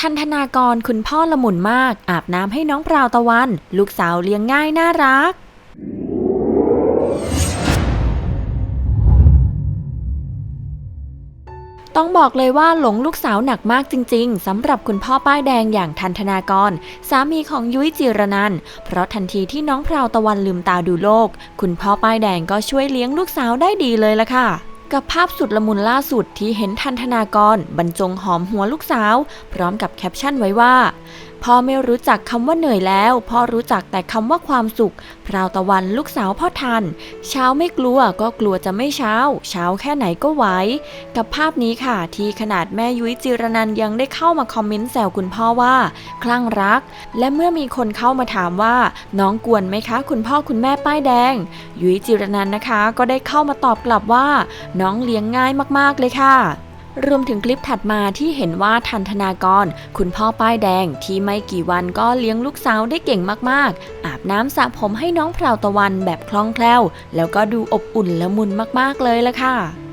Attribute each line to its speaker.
Speaker 1: ทันธนากรคุณพ่อละมุนมาก อาบน้ำให้น้องพราวตะวัน ลูกสาวเลี้ยงง่ายน่ารักต้องบอกเลยว่าหลงลูกสาวหนักมากจริง ๆสำหรับคุณพ่อป้ายแดงอย่างทันธนากร สามีของยุ้ยจิรนันเพราะทันทีที่น้องพราวตะวันลืมตาดูโลก คุณพ่อป้ายแดงก็ช่วยเลี้ยงลูกสาวได้ดีเลยละค่ะ กับภาพสุดละมุนล่าสุดที่เห็นทันธนากรบรรจงหอมหัวลูกสาว พร้อมกับแคปชั่นไว้ว่า พ่อไม่รู้จักคำว่าเหนื่อยแล้ว พ่อรู้จักแต่คำว่าความสุข พราวตะวันลูกสาวพ่อทัน เช้าไม่กลัวก็กลัวจะไม่เช้า เช้าแค่ไหนก็ไหว กับภาพนี้ค่ะ ที่ขนาดแม่ยุ้ยจิรนันยังได้เข้ามาคอมเมนต์แซวคุณพ่อว่า คลั่งรัก และเมื่อมีคนเข้ามาถามว่า น้องกวนไหมคะ คุณพ่อคุณแม่ป้ายแดง ยุ้ยจิรนันนะคะ ก็ได้เข้ามาตอบกลับว่า น้องเลี้ยงง่ายมากๆเลยค่ะ รวมถึงคลิปถัดมาที่เห็นว่าทันธนากร คุณพ่อป้ายแดงที่ไม่กี่วันก็เลี้ยงลูกสาวได้เก่งมากๆ อาบน้ำสระผมให้น้องพราวตะวันแบบคล่องแคล่ว แล้วก็ดูอบอุ่นละมุนมากๆเลยละค่ะ